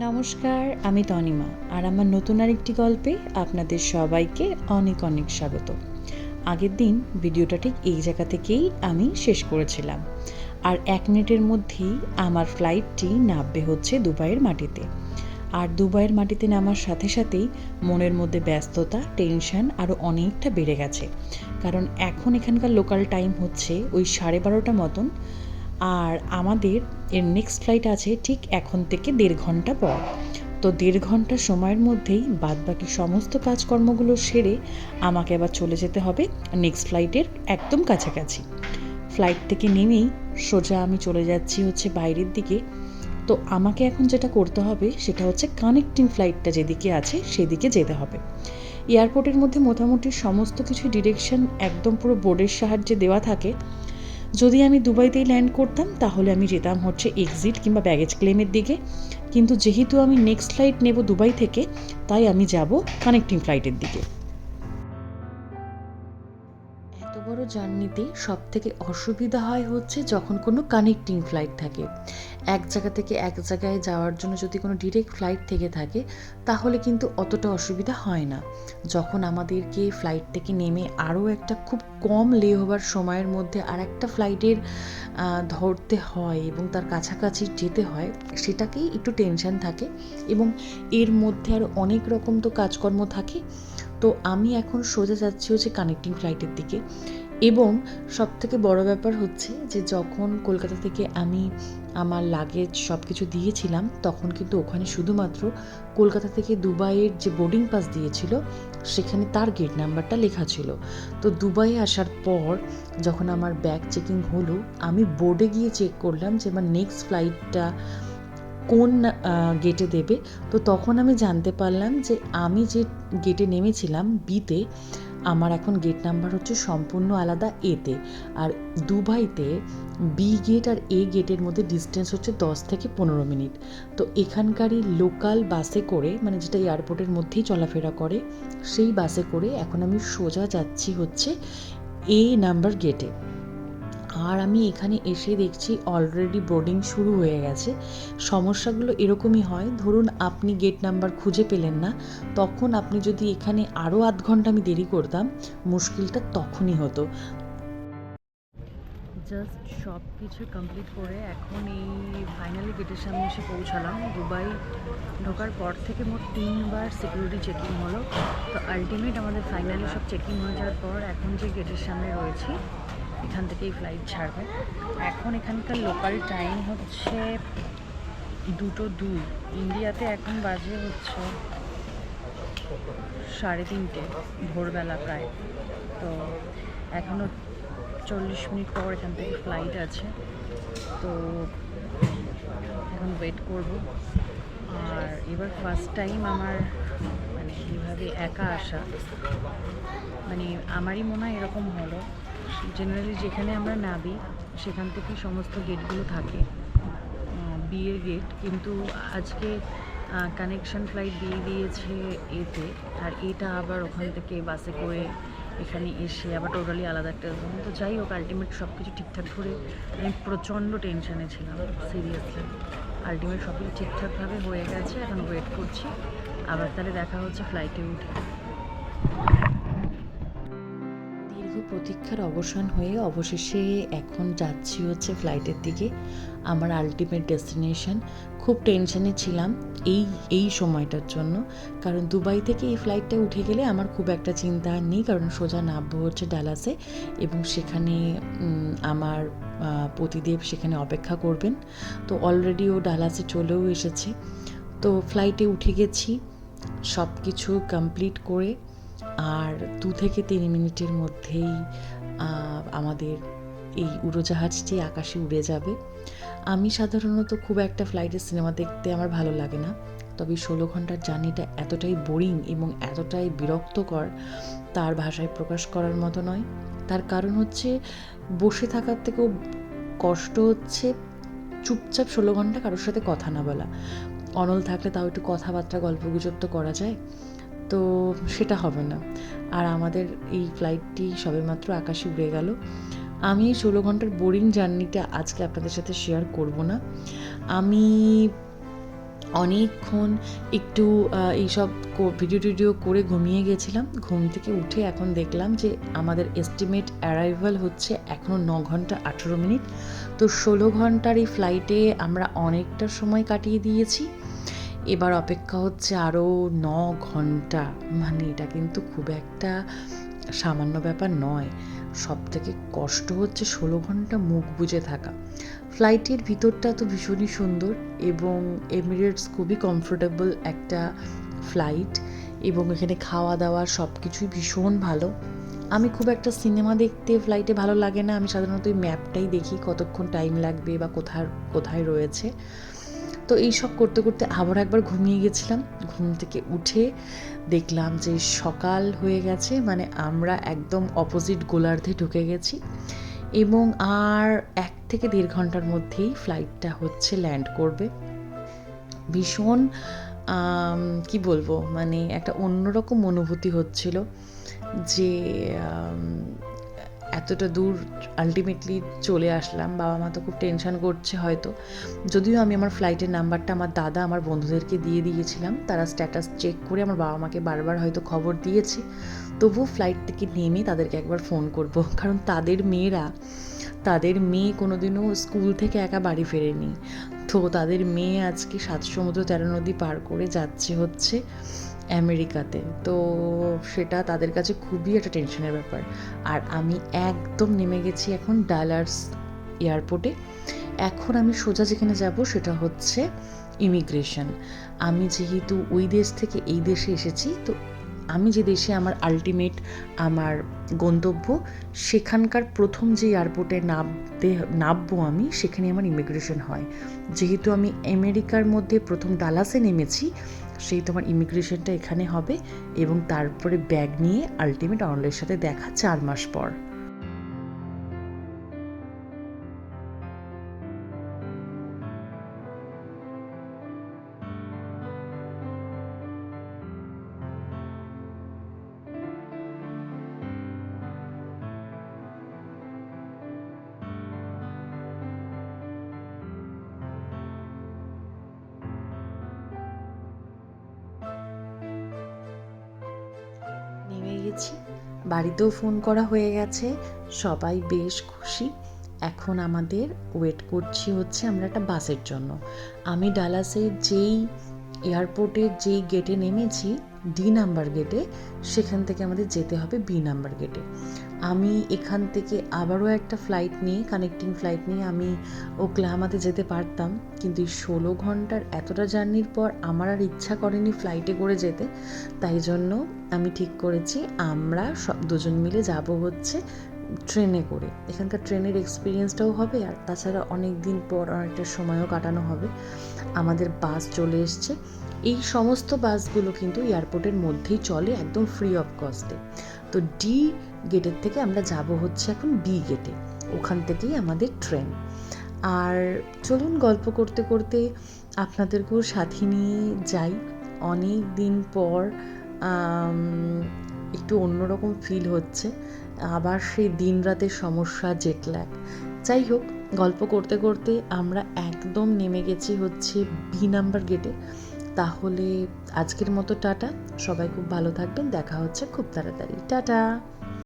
নমস্কার, আমি তনিমা। আর আমার নতুন আরেকটি গল্পে আপনাদের সবাইকে অনেক অনেক স্বাগত। আগের দিন ভিডিওটা ঠিক এই জায়গা থেকেই আমি শেষ করেছিলাম। আর এক মিনিটের মধ্যেই আমার ফ্লাইটটি নামবে হচ্ছে দুবাইয়ের মাটিতে। আর দুবাইয়ের মাটিতে নামার সাথে সাথেই মনের মধ্যে ব্যস্ততা, টেনশন আরও অনেকটা বেড়ে গেছে। কারণ এখন এখানকার লোকাল টাইম হচ্ছে ওই সাড়ে বারোটা মতন। আর আমাদের এর নেক্সট ফ্লাইট আছে ঠিক এখন থেকে দেড় ঘণ্টা পর। তো দেড় ঘণ্টা সময়ের মধ্যেই বাদবাকি সমস্ত কাজকর্মগুলো সেরে আমাকে আবার চলে যেতে হবে নেক্সট ফ্লাইটের একদম কাছাকাছি। ফ্লাইট থেকে নেমেই সোজা আমি চলে যাচ্ছি হচ্ছে বাইরের দিকে। তো আমাকে এখন যেটা করতে হবে সেটা হচ্ছে কানেক্টিং ফ্লাইটটা যেদিকে আছে সেদিকে যেতে হবে। এয়ারপোর্টের মধ্যে মোটামুটি সমস্ত কিছু ডিরেকশন একদম পুরো বোর্ডের সাহায্যে দেওয়া থাকে। যদি আমি দুবাইতেই ল্যান্ড করতাম, তাহলে আমি যেতাম হচ্ছে এক্সিট কিংবা ব্যাগেজ ক্লেমের দিকে। কিন্তু যেহেতু আমি নেক্সট ফ্লাইট নেব দুবাই থেকে, তাই আমি যাব কানেক্টিং ফ্লাইটের দিকে। জার্নিতে সব থেকে অসুবিধা হয় হচ্ছে যখন কোনো কানেক্টিং ফ্লাইট থাকে। এক জায়গা থেকে এক জায়গায় যাওয়ার জন্য যদি কোনো ডিরেক্ট ফ্লাইট থেকে থাকে, তাহলে কিন্তু অতটা অসুবিধা হয় না। যখন আমাদেরকে ফ্লাইট থেকে নেমে আরও একটা খুব কম লে হবার সময়ের মধ্যে আর একটা ফ্লাইটের ধরতে হয় এবং তার কাছাকাছি যেতে হয়, সেটাকেই একটু টেনশন থাকে এবং এর মধ্যে আরও অনেক রকম তো কাজকর্ম থাকে। তো আমি এখন সোজা যাচ্ছি হচ্ছে কানেক্টিং ফ্লাইটের দিকে। এবং সব থেকে বড় ব্যাপার হচ্ছে যে যখন কলকাতা থেকে আমি আমার লাগেজ সব কিছু দিয়েছিলাম, তখন কিন্তু ওখানে শুধুমাত্র কলকাতা থেকে দুবাইয়ের যে বোর্ডিং পাস দিয়েছিল, সেখানে তার গেট নাম্বারটা লেখা ছিল। তো দুবাইয়ে আসার পর যখন আমার ব্যাগ চেকিং হলো, আমি বোর্ডে গিয়ে চেক করলাম যে আমার নেক্সট ফ্লাইটটা কোন গেটে দেবে। তো তখন আমি জানতে পারলাম যে আমি যে গেটে নেমেছিলাম বিতে আমার এখন গেট নাম্বার হচ্ছে সম্পূর্ণ আলাদা এতে আর দুবাইতে বি গেট আর এ গেটের মধ্যে ডিস্টেন্স হচ্ছে দশ থেকে পনেরো মিনিট। তো এখানকারই লোকাল বাসে করে মানে যেটা এয়ারপোর্টের মধ্যেই চলাফেরা করে, সেই বাসে করে এখন আমি সোজা যাচ্ছি হচ্ছে এ নাম্বার গেটে আর আমি এখানে এসে দেখছি অলরেডি বোর্ডিং শুরু হয়ে গেছে। সমস্যাগুলো এরকমই হয়। ধরুন আপনি গেট নাম্বার খুঁজে পেলেন না, তখন আপনি যদি এখানে আরও আধ ঘণ্টা আমি দেরি করতাম, মুশকিলটা তখনই হতো। জাস্ট সব কিছু কমপ্লিট করে এখন এই ফাইনালি গেটের সামনে এসে পৌঁছালাম। দুবাই ঢোকার পর থেকে মোট তিনবার সিকিউরিটি চেকিং হলো। তো আলটিমেট আমাদের ফাইনালি সব চেকিং হয়ে যাওয়ার পর এখন যে গেটের সামনে রয়েছি এখান থেকেই ফ্লাইট ছাড়বে। এখন এখানকার লোকাল টাইম হচ্ছে দুটো দুই। ইন্ডিয়াতে এখন বাজে হচ্ছে সাড়ে তিনটে, ভোরবেলা প্রায়। তো এখনও চল্লিশ মিনিট পর এখান থেকে ফ্লাইট আছে। তো এখন ওয়েট করব। আর এবার ফার্স্ট টাইম আমার মানে এইভাবে একা আসা মানে আমারই মনে হয় এরকম হলো। জেনারেলি যেখানে আমরা নাবি সেখান থেকে সমস্ত গেটগুলো থাকে বিয়ের গেট কিন্তু আজকে কানেকশন ফ্লাইট দিয়ে দিয়েছে এতে, আর এটা আবার ওখান থেকে বাসে করে এখানে এসে আবার টোটালি আলাদা একটা তো যাই হোক আলটিমেট সব কিছু ঠিকঠাক করে আমি প্রচণ্ড টেনশানে ছিলাম সিরিয়াসলি আলটিমেট সব কিছু ঠিকঠাকভাবে হয়ে গেছে, এখন ওয়েট করছি। আবার তাহলে দেখা হচ্ছে ফ্লাইটে উঠে। প্রতীক্ষার অবসান হয়ে অবশেষে এখন যাচ্ছি হচ্ছে ফ্লাইটের দিকে। আমার আলটিমেট ডেস্টিনেশন খুব টেনশনে ছিলাম এই এই সময়টার জন্য। কারণ দুবাই থেকে এই ফ্লাইটটা উঠে গেলে আমার খুব একটা চিন্তা নেই, কারণ সোজা নামবো হচ্ছে ডালাসে এবং সেখানে আমার পতিদেব সেখানে অপেক্ষা করবেন। তো অলরেডি ও ডালাসে চলেও এসেছে। তো ফ্লাইটে উঠে গেছি। সব কিছু কমপ্লিট করে আর দু থেকে তিন মিনিটের মধ্যেই আমাদের এই উড়োজাহাজটি আকাশে উড়ে যাবে। আমি সাধারণত খুব একটা ফ্লাইটের সিনেমা দেখতে আমার ভালো লাগে না। তবে ষোলো ঘণ্টার জার্নিটা এতটাই বোরিং এবং এতটাই বিরক্তকর, তার ভাষায় প্রকাশ করার মতো নয়। তার কারণ হচ্ছে, বসে থাকার থেকেও কষ্ট হচ্ছে চুপচাপ ষোলো ঘণ্টা কারোর সাথে কথা না বলা। অনল থাকলে তাও একটু কথাবার্তা, গল্পগুজব তো করা যায়। তো সেটা হবে না। আর আমাদের এই ফ্লাইটটি সবেমাত্র আকাশে উড়ে গেল। আমি ষোলো ঘণ্টার বোরিং জার্নিটা আজকে আপনাদের সাথে শেয়ার করব না। আমি অনেকক্ষণ একটু এইসব ভিডিও টিডিও করে ঘুমিয়ে গেছিলাম। ঘুম থেকে উঠে এখন দেখলাম যে আমাদের এস্টিমেট অ্যারাইভাল হচ্ছে এখনও ন ঘণ্টা আঠেরো মিনিট। তো ষোলো ঘণ্টার এই ফ্লাইটে আমরা অনেকটা সময় কাটিয়ে দিয়েছি। এবার অপেক্ষা হচ্ছে আরও ন ঘণ্টা। মানে এটা কিন্তু খুব একটা সামান্য ব্যাপার নয়। সব থেকে কষ্ট হচ্ছে ষোলো ঘণ্টা মুখ বুজে থাকা। ফ্লাইটের ভিতরটা তো ভীষণই সুন্দর এবং এমিরেটস খুবই কমফোর্টেবল একটা ফ্লাইট এবং এখানে খাওয়া দাওয়া সব কিছুই ভীষণ ভালো। আমি খুব একটা সিনেমা দেখতে ফ্লাইটে ভালো লাগে না। আমি সাধারণত ওই ম্যাপটাই দেখি কতক্ষণ টাইম লাগবে বা কোথায় কোথায় রয়েছে। তো এই সব করতে করতে আবার একবার ঘুমিয়ে গেছিলাম। ঘুম থেকে উঠে দেখলাম যে সকাল হয়ে গেছে মানে আমরা একদম অপোজিট গোলার্ধে ঢুকে গেছি এবং আর এক থেকে দেড় ঘণ্টার মধ্যেই ফ্লাইটটা হচ্ছে ল্যান্ড করবে। ভীষণ কি বলব মানে একটা অন্যরকম অনুভূতি হচ্ছিল যে এতটা দূর আলটিমেটলি চলে আসলাম। বাবা মা তো খুব টেনশন করছে হয়তো। যদিও আমি আমার ফ্লাইটের নাম্বারটা আমার দাদা, আমার বন্ধুদেরকে দিয়ে দিয়েছিলাম। তারা স্ট্যাটাস চেক করে আমার বাবা মাকে বারবার হয়তো খবর দিয়েছি। তবুও ফ্লাইট থেকে নেমে তাদেরকে একবার ফোন করব। কারণ তাদের মেয়েরা, তাদের মেয়ে কোনোদিনও স্কুল থেকে একা বাড়ি ফেরেনি। তো তাদের মেয়ে আজকে সাত সমুদ্র তেরো নদী পার করে যাচ্ছে হচ্ছে। আমেরিকাতে। তো সেটা তাদের কাছে খুবই একটা টেনশনের ব্যাপার। আর আমি একদম নেমে গেছি এখন ডালার্স এয়ারপোর্টে এখন আমি সোজা যেখানে যাব সেটা হচ্ছে ইমিগ্রেশন আমি যেহেতু ওই দেশ থেকে এই দেশে এসেছি, তো আমি যে দেশে আমার আলটিমেট আমার গন্তব্য, সেখানকার প্রথম যে এয়ারপোর্টে নামতে, নামবো আমি, সেখানে আমার ইমিগ্রেশন হয়। যেহেতু আমি আমেরিকার মধ্যে প্রথম ডালাসে নেমেছি সেই তোমার ইমিগ্রেশনটা এখানে হবে এবং তারপরে ব্যাগ নিয়ে আলটিমেট অনলাইনের সাথে দেখা চার মাস পর। গেছি বাড়িতেও ফোন করা হয়ে গেছে। সবাই বেশ খুশি। এখন আমাদের ওয়েট করছি হচ্ছে আমরা একটা বাসের জন্য। আমি ডালাসের যেই এয়ারপোর্টের যেই গেটে নেমেছি ডি নাম্বার গেটে সেখান থেকে আমাদের যেতে হবে বি নাম্বার গেটে আমি এখান থেকে আবারও একটা ফ্লাইট নিয়ে কানেক্টিং ফ্লাইট নিয়ে আমি ওকলাহামাতে যেতে পারতাম। কিন্তু এই ষোলো ঘণ্টার এতটা জার্নির পর আমার আর ইচ্ছা করেনি ফ্লাইটে করে যেতে। তাই জন্য আমি ঠিক করেছি, আমরা সব দুজন মিলে যাব হচ্ছে ট্রেনে করে। এখানকার ট্রেনের এক্সপিরিয়েন্সটাও হবে, আর তাছাড়া অনেক দিন পর অনেকটা সময়ও কাটানো হবে। আমাদের বাস চলে এসছে। এই সমস্ত বাসগুলো কিন্তু এয়ারপোর্টের মধ্যেই চলে, একদম ফ্রি অফ কস্টে তো ডি গেটের থেকে আমরা যাব হচ্ছে এখন বি গেটে ওখান থেকেই আমাদের ট্রেন আর চলুন গল্প করতে করতে আপনাদেরকেও সাথে নিয়ে যাই। অনেক দিন পর একটু অন্যরকম ফিল হচ্ছে। আবার সেই দিন রাতের সমস্যা জেট ল্যাগ যাই হোক, গল্প করতে করতে আমরা একদম নেমে গেছি হচ্ছে বি নাম্বার গেটে তাহলে আজকের মতো টাটা। সবাই খুব ভালো থাকবেন। দেখা হচ্ছে খুব তাড়াতাড়ি। টাটা!